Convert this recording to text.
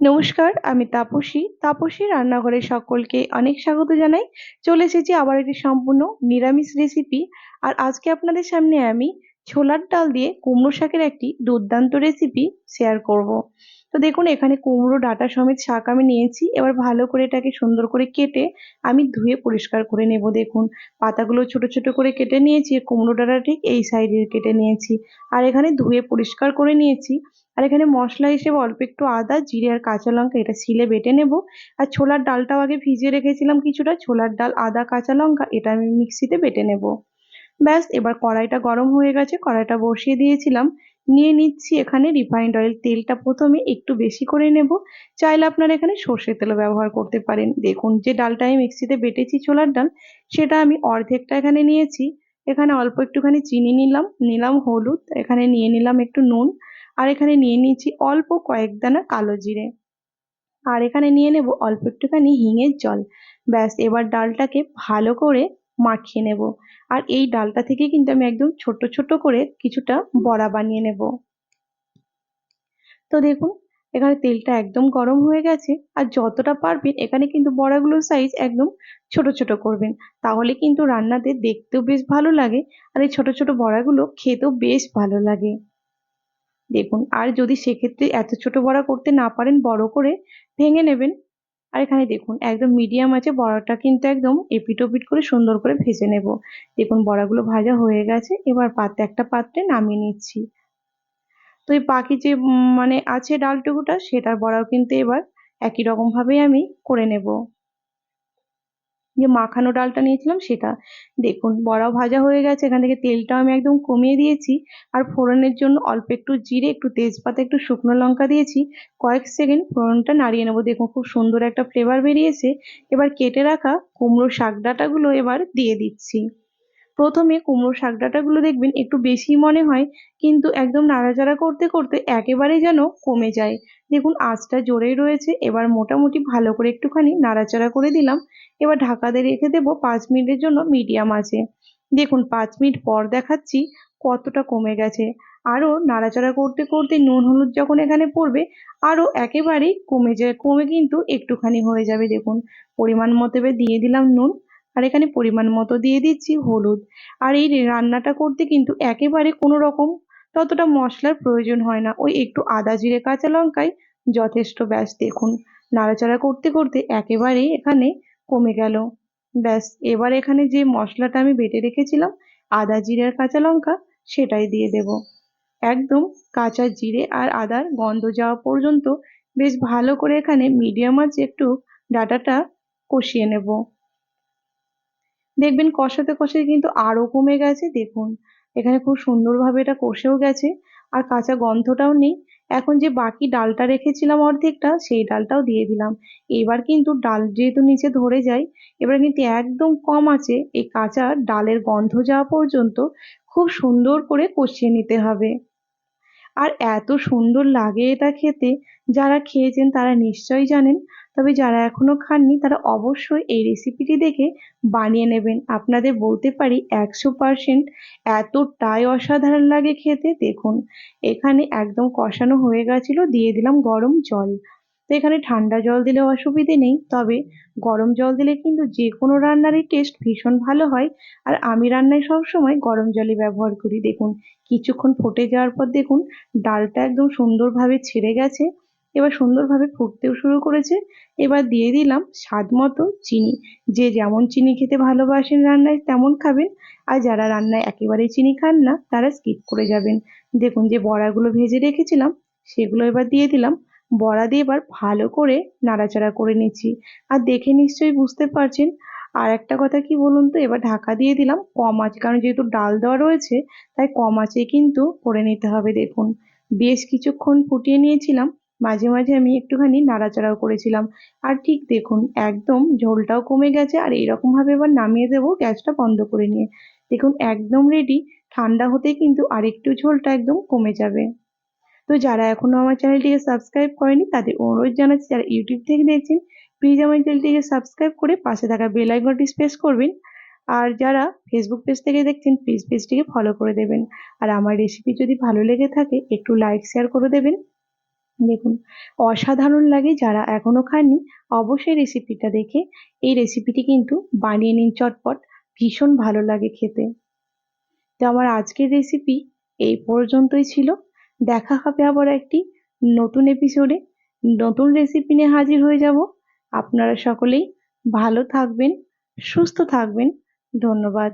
নমস্কার, আমি তাপসী। তাপসী রান্নাঘরে সকলকে অনেক স্বাগত জানাই। চলে এসেছি আবার একটি সম্পূর্ণ নিরামিষ রেসিপি আর আজকে আপনাদের সামনে আমি ছোলার ডাল দিয়ে কুমড়ো শাকের একটি দুর্দান্ত রেসিপি শেয়ার করব। তো দেখুন, এখানে কুমড়ো, ডাটা সমেত শাক আমি নিয়েছি। এবার ভালো করে এটাকে সুন্দর করে কেটে আমি ধুয়ে পরিষ্কার করে নেব। দেখুন, পাতাগুলো ছোট ছোট করে কেটে নিয়েছি, কুমড়ো ডাটা ঠিক এই সাইডে কেটে নিয়েছি। আর এখানে ধুয়ে পরিষ্কার করে নিয়েছি। আর এখানে মশলা হিসেবে অল্প একটু আদা, জিরে আর কাঁচা লঙ্কা এটা শিলে বেটে নেব। আর ছোলার ডালটাও আগে ভিজিয়ে রেখেছিলাম কিছুটা। ছোলার ডাল, আদা, কাঁচা লঙ্কা এটা আমি মিক্সিতে বেটে নেব। ব্যাস, এবার কড়াইটা গরম হয়ে গেছে, কড়াইটা বসিয়ে দিয়েছিলাম। নিয়ে নিচ্ছি এখানে রিফাইন্ড অয়েল তেলটা প্রথমে একটু বেশি করে নেব। চাইলে আপনারা এখানে সর্ষের তেলও ব্যবহার করতে পারেন। দেখুন যে ডালটা আমি মিক্সিতে বেটেছি ছোলার ডাল, সেটা আমি অর্ধেকটা এখানে নিয়েছি। এখানে অল্প একটুখানি চিনি নিলাম নিলাম হলুদ, এখানে নিয়ে নিলাম একটু নুন, আর এখানে নিয়ে নিচ্ছি অল্প কয়েক দানা কালো জিরে। আর এখানে নিয়ে নেব অল্প একটুখানি হিঙের জল। ব্যাস, এবার ডালটাকে ভালো করে মাখিয়ে নেব। আর এই ডালটা থেকে কিন্তু আমি একদম ছোট ছোট করে কিছুটা বড়া বানিয়ে নেব। তো দেখুন, এখানে তেলটা একদম গরম হয়ে গেছে। আর যতটা পারবেন, এখানে কিন্তু বড়াগুলোর সাইজ একদম ছোট ছোট করবেন। তাহলে কিন্তু রান্নাতে দেখতেও বেশ ভালো লাগে আর এই ছোট ছোট বড়াগুলো খেতেও বেশ ভালো লাগে। দেখুন, আর যদি সেক্ষেত্রে এত ছোট বড়া করতে না পারেন, বড় করে ভেঙে নেবেন। আর এখানে দেখুন, একদম মিডিয়াম আছে, বড়াটা কিন্তু একদম এপিটোপিট করে সুন্দর করে ভেজে নেব। দেখুন, বড়াগুলো ভাজা হয়ে গেছে, এবার পাত্রে একটা পাত্রে নামিয়ে নিচ্ছি। তো এই বাকি যে মানে আছে ডালটুকুটা, সেটার বড়াও কিন্তু এবার একই রকমভাবেই আমি করে নেব। যে মাখানো ডালটা নিয়েছিলাম সেটা। দেখুন, বড়াও ভাজা হয়ে গেছে, এখান থেকে তেলটাও আমি একদম কমিয়ে দিয়েছি। আর ফোড়নের জন্য অল্প একটু জিরে, একটু তেজপাতা, একটু শুকনো লঙ্কা দিয়েছি। কয়েক সেকেন্ড ফোড়নটা নাড়িয়ে নেব। দেখুন, খুব সুন্দর একটা ফ্লেভার বেরিয়েছে। এবার কেটে রাখা কুমড়ো শাক ডাঁটাগুলো এবার দিয়ে দিচ্ছি। প্রথমে কুমড়ো শাক ডাঁটাগুলো দেখবেন একটু বেশি মনে হয়, কিন্তু একদম নাড়াচাড়া করতে করতে একেবারে যেন কমে যায়। দেখুন, আঁচটা জোরেই রয়েছে, এবার মোটামুটি ভালো করে একটুখানি নাড়াচাড়া করে দিলাম। এবার ঢাকা দিয়ে রেখে দেবো পাঁচ মিনিটের জন্য মিডিয়াম আছে দেখুন, পাঁচ মিনিট পর দেখাচ্ছি কতটা কমে গেছে। আরও নাড়াচাড়া করতে করতে নুন, হলুদ যখন এখানে পড়বে, আরও একেবারেই কমে যায়, কমে কিন্তু একটুখানি হয়ে যাবে। দেখুন, পরিমাণ মতো দিয়ে দিলাম নুন। আর এখানে পরিমাণ মতো দিয়ে দিচ্ছি হলুদ। আর এই রান্নাটা করতে কিন্তু একেবারে কোনো রকম ততটা মশলার প্রয়োজন হয় না। ওই একটু আদা জিরে, কাঁচা লঙ্কায় যথেষ্ট। ব্যাস, দেখুন নাড়াচাড়া করতে করতে একেবারেই এখানে কমে গেল। ব্যাস, এবার এখানে যে মশলাটা আমি বেটে রেখেছিলাম, আদা জিরে আর কাঁচা লঙ্কা, সেটাই দিয়ে দেব। একদম কাঁচা জিরে আর আদার গন্ধ যাওয়া পর্যন্ত বেশ ভালো করে এখানে মিডিয়াম আছে একটু ডাটাটা কষিয়ে নেব। দেখবেন কষাতে কষাতে কিন্তু আরও কমে গেছে, দেখুন। এখানে খুব সুন্দরভাবে এটা কষেও গেছে, আর কাঁচা গন্ধটাও নেই। এখন যে বাকি ডালটা রেখেছিলাম অর্ধেকটা, সেই ডালটাও দিয়ে দিলাম। এবার কিন্তু ডাল যেহেতু নিচে ধরে যায়, এবার কিন্তু একদম কম আছে, এই কাঁচা ডালের গন্ধ যাওয়া পর্যন্ত খুব সুন্দর করে কষিয়ে নিতে হবে। আর এত সুন্দর লাগে এটা খেতে, যারা খেয়েছেন তারা নিশ্চয়ই জানেন। তবে যারা এখনও খাননি, তারা অবশ্যই এই রেসিপিটি দেখে বানিয়ে নেবেন। আপনাদের বলতে পারি একশো পারসেন্ট এতটাই অসাধারণ লাগে খেতে। দেখুন, এখানে একদম কষানো হয়ে গেছিল, দিয়ে দিলাম গরম জল। তো এখানে ঠান্ডা জল দিলে অসুবিধে নেই, তবে গরম জল দিলে কিন্তু যে কোনো রান্নারই টেস্ট ভীষণ ভালো হয়। আর আমি রান্নায় সবসময় গরম জলই ব্যবহার করি। দেখুন, কিছুক্ষণ ফুটে যাওয়ার পর দেখুন, ডালটা একদম সুন্দরভাবে ছেড়ে গেছে। এবার সুন্দরভাবে ফুটতেও শুরু করেছে। এবার দিয়ে দিলাম স্বাদ মতো চিনি। যে যেমন চিনি খেতে ভালোবাসেন রান্নায়, তেমন খাবেন। আর যারা রান্নায় একেবারেই চিনি খান না, তারা স্কিপ করে যাবেন। দেখুন যে বড়াগুলো ভেজে রেখেছিলাম, সেগুলো এবার দিয়ে দিলাম। বড়া দিয়ে এবার ভালো করে নাড়াচাড়া করে নিচ্ছি। আর দেখে নিশ্চয়ই বুঝতে পারছেন। আর একটা কথা কি বলুন তো, এবার ঢাকা দিয়ে দিলাম কম আছে কারণ যেহেতু ডাল দেওয়া রয়েছে, তাই কম আছে কিন্তু করে নিতে হবে। দেখুন, বেশ কিছুক্ষণ ফুটিয়ে নিয়েছিলাম। মাঝে মাঝে আমি একটুখানি নাড়াচাড়াও করেছিলাম। আর ঠিক দেখুন, একদম ঝোলটাও কমে গেছে আর এইরকমভাবে এবার নামিয়ে দেবো গ্যাসটা বন্ধ করে নিয়ে। দেখুন, একদম রেডি ঠান্ডা হতে কিন্তু আরেকটু ঝোলটা একদম কমে যাবে। তো যারা এখনও আমার চ্যানেলটিকে সাবস্ক্রাইব করেনি, তাদের অনুরোধ জানাচ্ছি, যারা ইউটিউব থেকে দেখছেন প্লিজ আমার চ্যানেলটিকে সাবস্ক্রাইব করে পাশে থাকা বেল আইকনটি প্রেস করবেন। আর যারা ফেসবুক পেজ থেকে দেখছেন প্লিজ পেজটিকে ফলো করে দেবেন। আর আমার রেসিপি যদি ভালো লেগে থাকে, একটু লাইক শেয়ার করে দেবেন। দেখুন, অসাধারণ লাগে যারা এখনও খাননি, অবশ্যই রেসিপিটা দেখে এই রেসিপিটি কিন্তু বানিয়ে নিন চটপট, ভীষণ ভালো লাগে খেতে। তো আমার আজকের রেসিপি এই পর্যন্তই ছিল। দেখা হবে আবার একটি নতুন এপিসোডে নতুন রেসিপি নিয়ে হাজির হয়ে যাব। আপনারা সকলেই ভালো থাকবেন, সুস্থ থাকবেন। ধন্যবাদ।